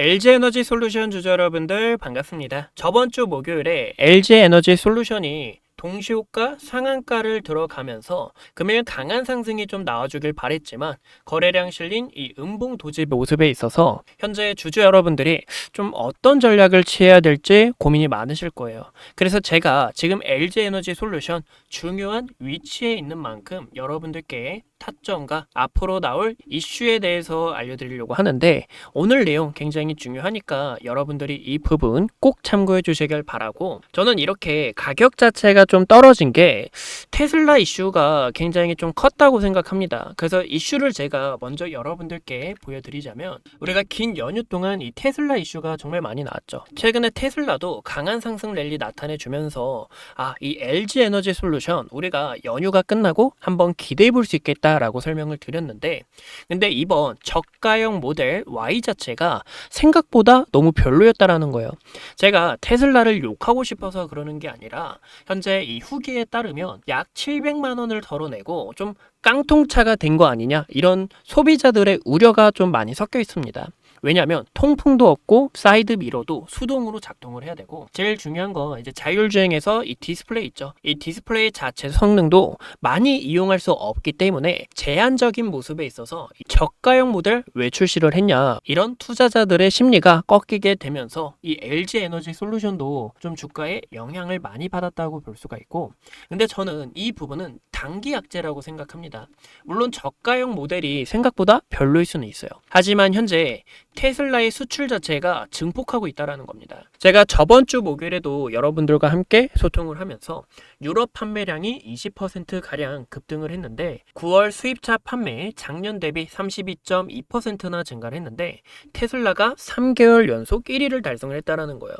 LG 에너지 솔루션 주주 여러분들 반갑습니다. 저번 주 목요일에 LG 에너지 솔루션이 동시호가 상한가를 들어가면서 금일 강한 상승이 좀 나와주길 바랬지만 거래량 실린 이 음봉 도지 모습에 있어서 현재 주주 여러분들이 좀 어떤 전략을 취해야 될지 고민이 많으실 거예요. 그래서 제가 지금 LG 에너지 솔루션 중요한 위치에 있는 만큼 여러분들께 타점과 앞으로 나올 이슈에 대해서 알려드리려고 하는데 오늘 내용 굉장히 중요하니까 여러분들이 이 부분 꼭 참고해 주시길 바라고 저는 이렇게 가격 자체가 좀 떨어진 게 테슬라 이슈가 굉장히 좀 컸다고 생각합니다. 그래서 이슈를 제가 먼저 여러분들께 보여드리자면 우리가 긴 연휴 동안 이 테슬라 이슈가 정말 많이 나왔죠. 최근에 테슬라도 강한 상승 랠리 나타내 주면서 아, 이 LG 에너지 솔루션 우리가 연휴가 끝나고 한번 기대해 볼 수 있겠다 라고 설명을 드렸는데 근데 이번 저가형 모델 Y 자체가 생각보다 너무 별로였다라는 거예요. 제가 테슬라를 욕하고 싶어서 그러는 게 아니라 현재 이 후기에 따르면 약 700만 원을 덜어내고 좀 깡통차가 된 거 아니냐 이런 소비자들의 우려가 좀 많이 섞여 있습니다. 왜냐하면 통풍도 없고 사이드 미러도 수동으로 작동을 해야 되고 제일 중요한 거 이제 자율주행에서 이 디스플레이 있죠. 이 디스플레이 자체 성능도 많이 이용할 수 없기 때문에 제한적인 모습에 있어서 이 저가형 모델 왜 출시를 했냐 이런 투자자들의 심리가 꺾이게 되면서 이 LG 에너지 솔루션도 좀 주가에 영향을 많이 받았다고 볼 수가 있고 근데 저는 이 부분은 단기 약재라고 생각합니다. 물론 저가형 모델이 생각보다 별로일 수는 있어요. 하지만 현재 테슬라의 수출 자체가 증폭하고 있다라는 겁니다. 제가 저번 주 목요일에도 여러분들과 함께 소통을 하면서 유럽 판매량이 20% 가량 급등을 했는데 9월 수입차 판매 작년 대비 32.2%나 증가를 했는데 테슬라가 3개월 연속 1위를 달성을 했다라는 거예요.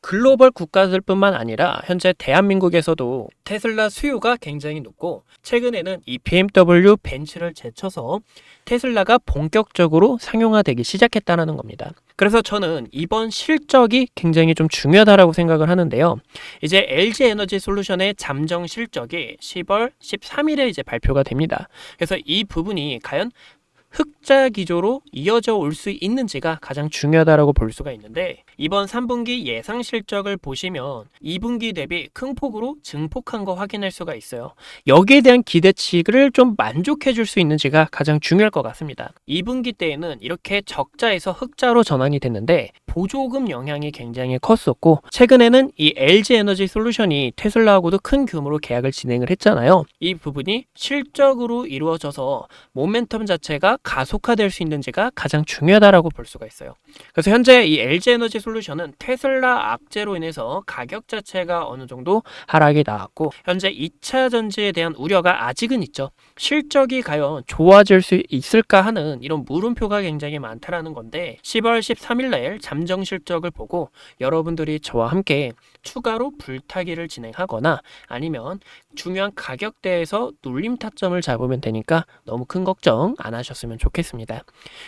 글로벌 국가들뿐만 아니라 현재 대한민국에서도 테슬라 수요가 굉장히 높고 최근에는 이 BMW 벤츠를 제쳐서 테슬라가 본격적으로 상용화되기 시작했다는 겁니다. 그래서 저는 이번 실적이 굉장히 좀 중요하다라고 생각을 하는데요. 이제 LG 에너지 솔루션의 잠정 실적이 10월 13일에 이제 발표가 됩니다. 그래서 이 부분이 과연 흑자 기조로 이어져 올 수 있는지가 가장 중요하다라고 볼 수가 있는데 이번 3분기 예상 실적을 보시면 2분기 대비 큰 폭으로 증폭한 거 확인할 수가 있어요. 여기에 대한 기대치를 좀 만족해 줄 수 있는지가 가장 중요할 것 같습니다. 2분기 때에는 이렇게 적자에서 흑자로 전환이 됐는데 보조금 영향이 굉장히 컸었고 최근에는 이 LG 에너지 솔루션이 테슬라하고도 큰 규모로 계약을 진행을 했잖아요. 이 부분이 실적으로 이루어져서 모멘텀 자체가 가속화될 수 있는지가 가장 중요하다라고 볼 수가 있어요. 그래서 현재 이 LG 에너지 솔루션 은 테슬라 악재로 인해서 가격 자체가 어느 정도 하락이 나왔고 현재 2차 전지에 대한 우려가 아직은 있죠. 실적이 과연 좋아질 수 있을까 하는 이런 물음표가 굉장히 많다라는 건데 10월 13일 날 잠정 실적을 보고 여러분들이 저와 함께 추가로 불타기를 진행하거나 아니면 중요한 가격대에서 눌림 타점을 잡으면 되니까 너무 큰 걱정 안 하셨으면 좋겠습니다.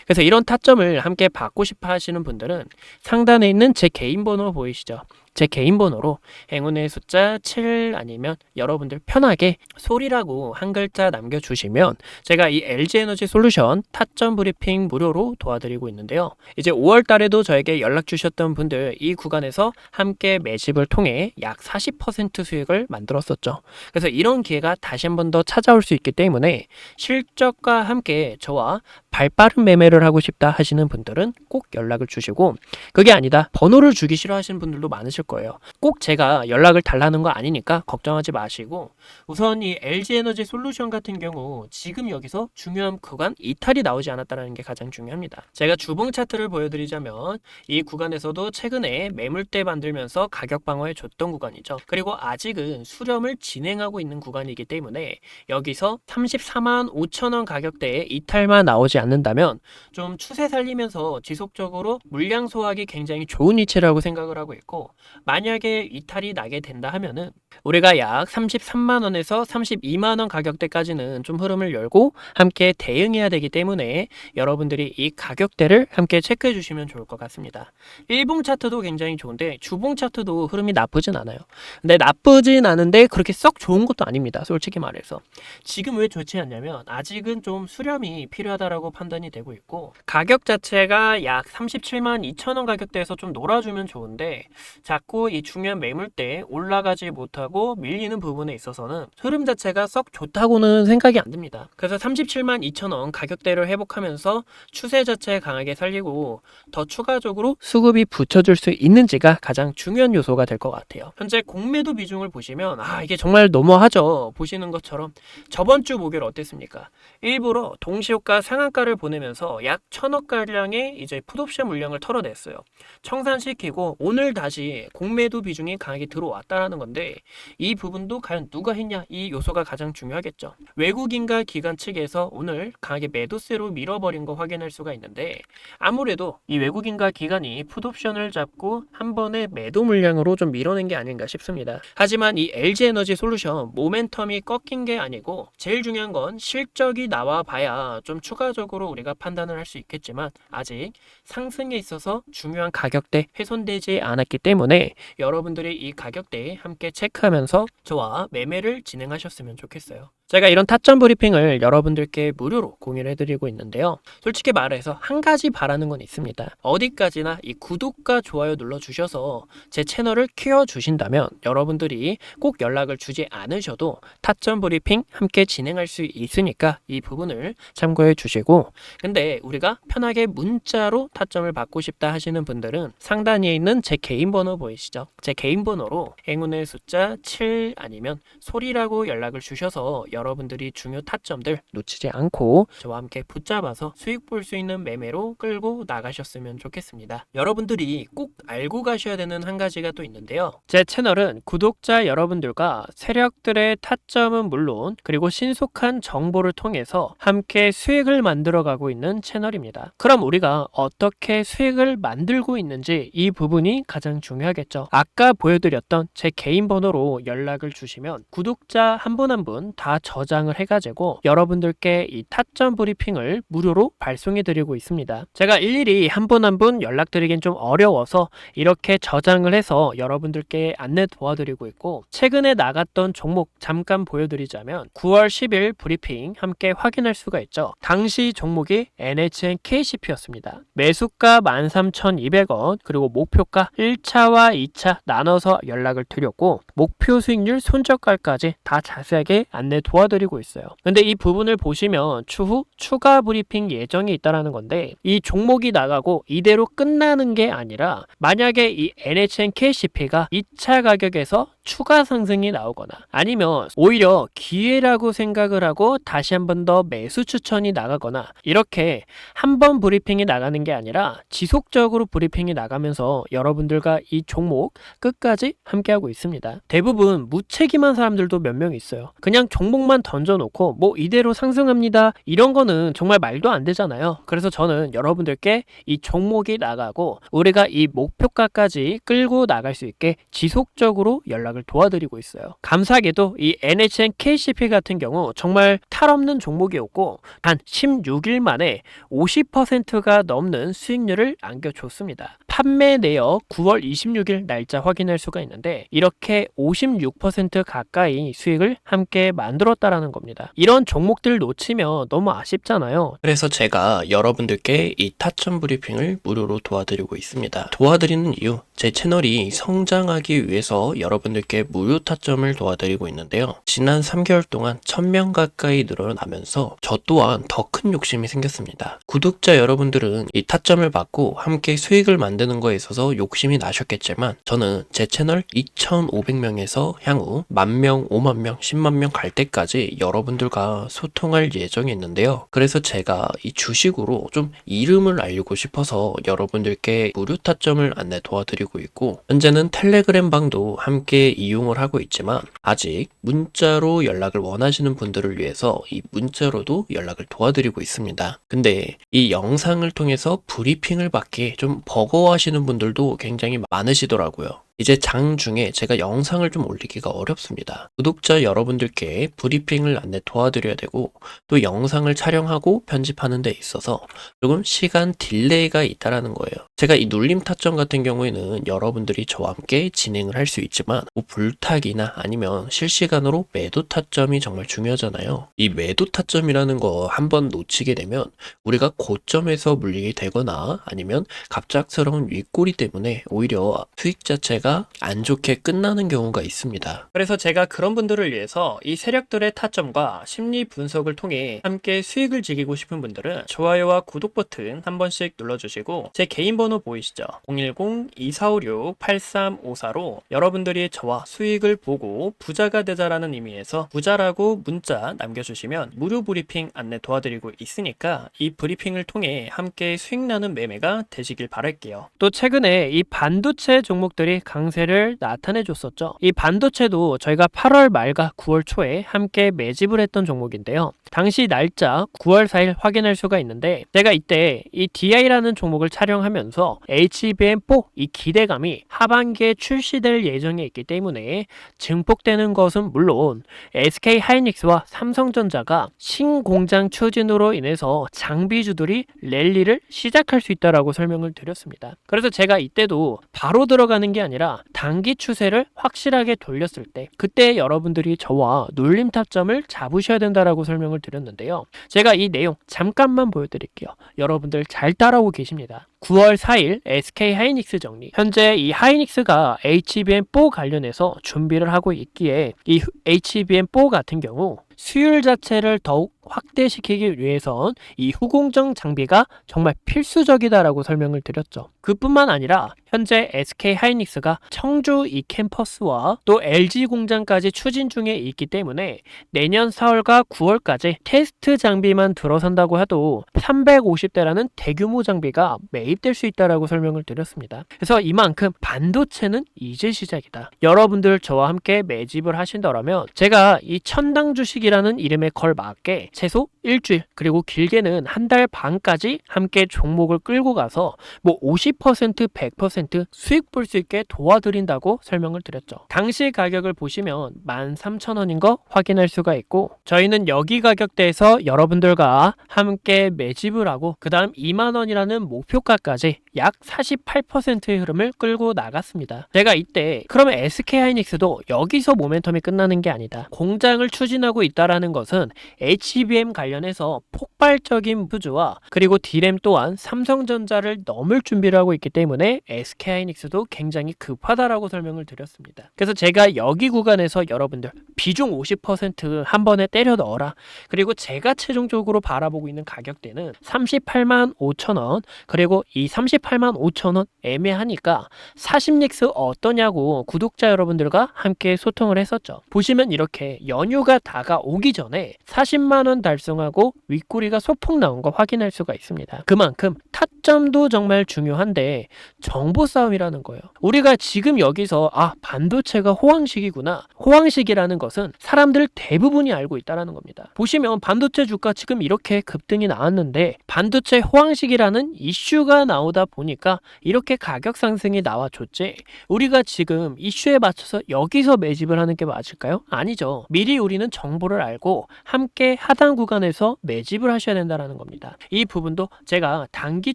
그래서 이런 타점을 함께 받고 싶어 하시는 분들은 상단 에 있는 제 개인 번호 보이시죠? 제 개인 번호로 행운의 숫자 7 아니면 여러분들 편하게 소리라고 한 글자 남겨주시면 제가 이 LG 에너지 솔루션 타점 브리핑 무료로 도와드리고 있는데요. 이제 5월 달에도 저에게 연락 주셨던 분들 이 구간에서 함께 매집을 통해 약 40% 수익을 만들었었죠. 그래서 이런 기회가 다시 한 번 더 찾아올 수 있기 때문에 실적과 함께 저와 발빠른 매매를 하고 싶다 하시는 분들은 꼭 연락을 주시고 그게 아니다 번호를 주기 싫어하시는 분들도 많으실 거예요. 꼭 제가 연락을 달라는 거 아니니까 걱정하지 마시고 우선 이 LG 에너지 솔루션 같은 경우 지금 여기서 중요한 구간 이탈이 나오지 않았다는 게 가장 중요합니다. 제가 주봉 차트를 보여드리자면 이 구간에서도 최근에 매물대 만들면서 가격 방어해 줬던 구간이죠. 그리고 아직은 수렴을 진행하고 있는 구간이기 때문에 여기서 34만 5천 원 가격대에 이탈만 나오지 않는다면 좀 추세 살리면서 지속적으로 물량 소화하기 굉장히 좋은 위치라고 생각을 하고 있고 만약에 이탈이 나게 된다 하면은 우리가 약 33만 원에서 32만 원 가격대까지는 좀 흐름을 열고 함께 대응해야 되기 때문에 여러분들이 이 가격대를 함께 체크해 주시면 좋을 것 같습니다. 일봉 차트도 굉장히 좋은데 주봉 차트도 흐름이 나쁘진 않아요. 근데 나쁘진 않은데 그렇게 썩 좋은 것도 아닙니다. 솔직히 말해서. 지금 왜 좋지 않냐면 아직은 좀 수렴이 필요하다라고 판단이 되고 있고 가격 자체가 약 37만 2천 원 가격대에서 좀 놀아주면 좋은데 자꾸 이 중요한 매물대 올라가지 못하고 밀리는 부분에 있어서는 흐름 자체가 썩 좋다고는 생각이 안 듭니다. 그래서 37만 2천 원 가격대를 회복하면서 추세 자체 강하게 살리고 더 추가적으로 수급이 붙여줄 수 있는지가 가장 중요한 요소가 될 것 같아요. 현재 공매도 비중을 보시면 아 이게 정말 너무하죠. 보시는 것처럼 저번 주 목요일 어땠습니까? 일부러 동시효과 상한가를 보내면서 약 천억 가량의 이제 풋옵션 물량을 털어냈어요. 청산시키고 오늘 다시 공매도 비중이 강하게 들어왔다라는 건데 이 부분도 과연 누가 했냐 이 요소가 가장 중요하겠죠. 외국인과 기관 측에서 오늘 강하게 매도세로 밀어버린 거 확인할 수가 있는데 아무래도 이 외국인과 기관이 풋옵션을 잡고 한 번에 매도 물량으로 좀 밀어낸 게 아닌가 싶습니다. 하지만 이 LG 에너지 솔루션 모멘텀이 꺾인 게 아니고 제일 중요한 건 실적이 나와 봐야 좀 추가적으로 우리가 판단을 할 수 있겠지만 아직 상승에 있어서 중요한 가격대 훼손되지 않았기 때문에 여러분들이 이 가격대에 함께 체크하면서 저와 매매를 진행하셨으면 좋겠어요. 제가 이런 타점 브리핑을 여러분들께 무료로 공유를 해드리고 있는데요. 솔직히 말해서 한 가지 바라는 건 있습니다. 어디까지나 이 구독과 좋아요 눌러주셔서 제 채널을 키워주신다면 여러분들이 꼭 연락을 주지 않으셔도 타점 브리핑 함께 진행할 수 있으니까 이 부분을 참고해 주시고 근데 우리가 편하게 문자로 타점을 받고 싶다 하시는 분들은 상단에 있는 제 개인 번호 보이시죠? 제 개인 번호로 행운의 숫자 7 아니면 소리라고 연락을 주셔서 여러분들이 중요 타점들 놓치지 않고 저와 함께 붙잡아서 수익 볼 수 있는 매매로 끌고 나가셨으면 좋겠습니다. 여러분들이 꼭 알고 가셔야 되는 한 가지가 또 있는데요. 제 채널은 구독자 여러분들과 세력들의 타점은 물론 그리고 신속한 정보를 통해서 함께 수익을 만들어 가고 있는 채널입니다. 그럼 우리가 어떻게 수익을 만들고 있는지 이 부분이 가장 중요하겠죠. 아까 보여드렸던 제 개인 번호로 연락을 주시면 구독자 한 분 한 분 다 저장을 해가지고 여러분들께 이 타점 브리핑을 무료로 발송해 드리고 있습니다. 제가 일일이 한 분 한 분 연락드리긴 좀 어려워서 이렇게 저장을 해서 여러분들께 안내 도와드리고 있고 최근에 나갔던 종목 잠깐 보여드리자면 9월 10일 브리핑 함께 확인할 수가 있죠. 당시 종목이 NHN KCP였습니다. 매수가 13,200원 그리고 목표가 1차와 2차 나눠서 연락을 드렸고 목표 수익률 손절가까지 다 자세하게 안내 도와드리고 있어요. 근데 이 부분을 보시면 추후 추가 브리핑 예정이 있다라는 건데 이 종목이 나가고 이대로 끝나는 게 아니라 만약에 이 NHN KCP가 2차 가격에서 추가 상승이 나오거나 아니면 오히려 기회라고 생각을 하고 다시 한 번 더 매수 추천이 나가거나 이렇게 한 번 브리핑이 나가는 게 아니라 지속적으로 브리핑이 나가면서 여러분들과 이 종목 끝까지 함께하고 있습니다. 대부분 무책임한 사람들도 몇 명 있어요. 그냥 종목 만 던져놓고 뭐 이대로 상승합니다. 이런 거는 정말 말도 안 되잖아요. 그래서 저는 여러분들께 이 종목이 나가고 우리가 이 목표가까지 끌고 나갈 수 있게 지속적으로 연락을 도와드리고 있어요. 감사하게도 이 NHN KCP 같은 경우 정말 탈 없는 종목이었고 단 16일 만에 50%가 넘는 수익률을 안겨줬습니다. 판매 내역 9월 26일 날짜 확인할 수가 있는데 이렇게 56% 가까이 수익을 함께 만들 었다라는 겁니다. 이런 종목들 놓치면 너무 아쉽잖아요. 그래서 제가 여러분들께 이 타점 브리핑을 무료로 도와드리고 있습니다. 도와드리는 이유, 제 채널이 성장하기 위해서 여러분들께 무료 타점을 도와드리고 있는데요. 지난 3개월 동안 1000명 가까이 늘어나면서 저 또한 더 큰 욕심이 생겼습니다. 구독자 여러분들은 이 타점을 받고 함께 수익을 만드는 거에 있어서 욕심이 나셨겠지만 저는 제 채널 2500명에서 향후 만명, 5만명, 10만명 갈 때까지 여러분들과 소통할 예정이 있는데요. 그래서 제가 이 주식으로 좀 이름을 알리고 싶어서 여러분들께 무료 타점을 안내 도와드리고 있고 현재는 텔레그램 방도 함께 이용을 하고 있지만 아직 문자로 연락을 원하시는 분들을 위해서 이 문자로도 연락을 도와드리고 있습니다. 근데 이 영상을 통해서 브리핑을 받기 좀 버거워하시는 분들도 굉장히 많으시더라고요. 이제 장 중에 제가 영상을 좀 올리기가 어렵습니다. 구독자 여러분들께 브리핑을 안내 도와드려야 되고 또 영상을 촬영하고 편집하는 데 있어서 조금 시간 딜레이가 있다라는 거예요. 제가 이 눌림 타점 같은 경우에는 여러분들이 저와 함께 진행을 할 수 있지만 뭐 불타기나 아니면 실시간으로 매도 타점이 정말 중요하잖아요. 이 매도 타점이라는 거 한번 놓치게 되면 우리가 고점에서 물리게 되거나 아니면 갑작스러운 윗꼬리 때문에 오히려 수익 자체가 안 좋게 끝나는 경우가 있습니다. 그래서 제가 그런 분들을 위해서 이 세력들의 타점과 심리 분석을 통해 함께 수익을 지키고 싶은 분들은 좋아요와 구독 버튼 한 번씩 눌러주시고 제 개인 번호 보이시죠? 010-2456-8354로 여러분들이 저와 수익을 보고 부자가 되자라는 의미에서 부자라고 문자 남겨주시면 무료 브리핑 안내 도와드리고 있으니까 이 브리핑을 통해 함께 수익 나는 매매가 되시길 바랄게요. 또 최근에 이 반도체 종목들이 강세를 나타내 줬었죠. 이 반도체도 저희가 8월 말과 9월 초에 함께 매집을 했던 종목인데요. 당시 날짜 9월 4일 확인할 수가 있는데 제가 이때 이 DI라는 종목을 촬영하면서 HBM4 이 기대감이 하반기에 출시될 예정에 있기 때문에 증폭되는 것은 물론 SK 하이닉스와 삼성전자가 신공장 추진으로 인해서 장비주들이 랠리를 시작할 수 있다라고 설명을 드렸습니다. 그래서 제가 이때도 바로 들어가는 게 아니라 단기 추세를 확실하게 돌렸을 때 그때 여러분들이 저와 눌림 타점을 잡으셔야 된다라고 설명을 드렸는데요. 제가 이 내용 잠깐만 보여드릴게요. 여러분들 잘 따라오고 계십니다. 9월 4일 SK 하이닉스 정리. 현재 이 하이닉스가 HBM4 관련해서 준비를 하고 있기에 이 HBM4 같은 경우 수율 자체를 더욱 확대시키기 위해선 이 후공정 장비가 정말 필수적이다라고 설명을 드렸죠. 그뿐만 아니라 현재 SK 하이닉스가 청주 이 캠퍼스와 또 LG 공장까지 추진 중에 있기 때문에 내년 4월과 9월까지 테스트 장비만 들어선다고 해도 350대라는 대규모 장비가 매 입될 수 있다라고 설명을 드렸습니다. 그래서 이만큼 반도체는 이제 시작이다. 여러분들 저와 함께 매집을 하신다면 제가 이 천당 주식이라는 이름에 걸맞게 최소 일주일 그리고 길게는 한 달 반까지 함께 종목을 끌고 가서 뭐 50% 100% 수익 볼 수 있게 도와드린다고 설명을 드렸죠. 당시 가격을 보시면 13,000원인 거 확인할 수가 있고 저희는 여기 가격대에서 여러분들과 함께 매집을 하고 그 다음 2만원이라는 목표가 까지 약 48%의 흐름을 끌고 나갔습니다. 제가 이때 그러면 SK 하이닉스도 여기서 모멘텀이 끝나는 게 아니다. 공장을 추진하고 있다라는 것은 HBM 관련해서 폭발적인 부주와 그리고 D램 또한 삼성전자를 넘을 준비를 하고 있기 때문에 SK 하이닉스도 굉장히 급하다라고 설명을 드렸습니다. 그래서 제가 여기 구간에서 여러분들 비중 50%한 번에 때려 넣어라. 그리고 제가 최종적으로 바라보고 있는 가격대는 38만 5천 원 그리고 이 38만 5천 원 애매하니까 40닉스 어떠냐고 구독자 여러분들과 함께 소통을 했었죠. 보시면 이렇게 연휴가 다가오기 전에 40만 원 달성하고 윗꼬리가 소폭 나온 거 확인할 수가 있습니다. 그만큼 타점도 정말 중요한데 정보 싸움이라는 거예요. 우리가 지금 여기서 아 반도체가 호황식이구나. 호황식이라는 것은 사람들 대부분이 알고 있다라는 겁니다. 보시면 반도체 주가 지금 이렇게 급등이 나왔는데 반도체 호황식이라는 이슈가 나오다 보니까 이렇게 가격 상승이 나와줬지. 우리가 지금 이슈에 맞춰서 여기서 매집을 하는 게 맞을까요? 아니죠. 미리 우리는 정보를 알고 함께 하단 구간에서 매집을 하셔야 된다라는 겁니다. 이 부분도 제가 단기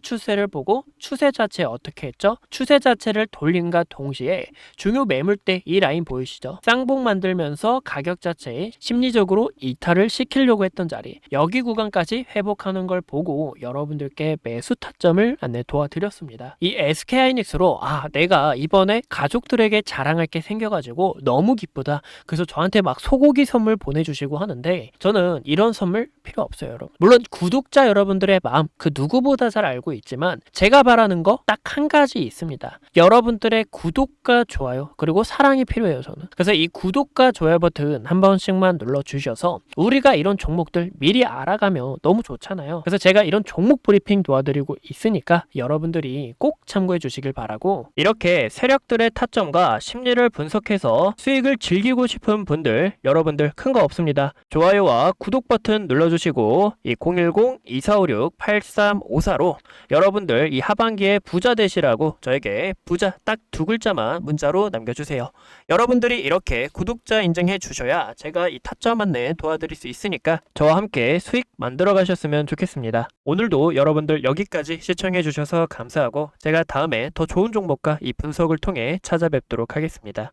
추세를 보고 추세 자체 어떻게 했죠? 추세 자체를 돌린과 동시에 중요 매물대 이 라인 보이시죠? 쌍봉 만들면서 가격 자체에 심리적으로 이탈을 시키려고 했던 자리 여기 구간까지 회복하는 걸 보고 여러분들께 매수 타점을 안내 도와드렸습니다. 이 SK 하이닉스로 아 내가 이번에 가족들에게 자랑할 게 생겨가지고 너무 기쁘다. 그래서 저한테 막 소고기 선물 보내주시고 하는데 저는 이런 선물 필요 없어요, 여러분. 물론 구독자 여러분들의 마음 그 누구보다 잘 알고 있지만 제가 바라는 거 딱 한 가지 있습니다. 여러분들의 구독과 좋아요 그리고 사랑이 필요해요, 저는. 그래서 이 구독과 좋아요 버튼 한 번씩만 눌러 주셔서 우리가 이런 종목들 미리 알아가면 너무 좋잖아요. 그래서 제가 이런 종목 브리핑 도와드리고 있으니까 여러분들 여러분들이 꼭 참고해 주시길 바라고 이렇게 세력들의 타점과 심리를 분석해서 수익을 즐기고 싶은 분들 여러분들 큰 거 없습니다. 좋아요와 구독 버튼 눌러주시고 이 010-2456-8354로 여러분들 이 하반기에 부자 되시라고 저에게 부자 딱 두 글자만 문자로 남겨주세요. 여러분들이 이렇게 구독자 인증해 주셔야 제가 이 타점 안내 도와드릴 수 있으니까 저와 함께 수익 만들어 가셨으면 좋겠습니다. 오늘도 여러분들 여기까지 시청해 주셔서 감사하고 제가 다음에 더 좋은 종목과 이 분석을 통해 찾아뵙도록 하겠습니다.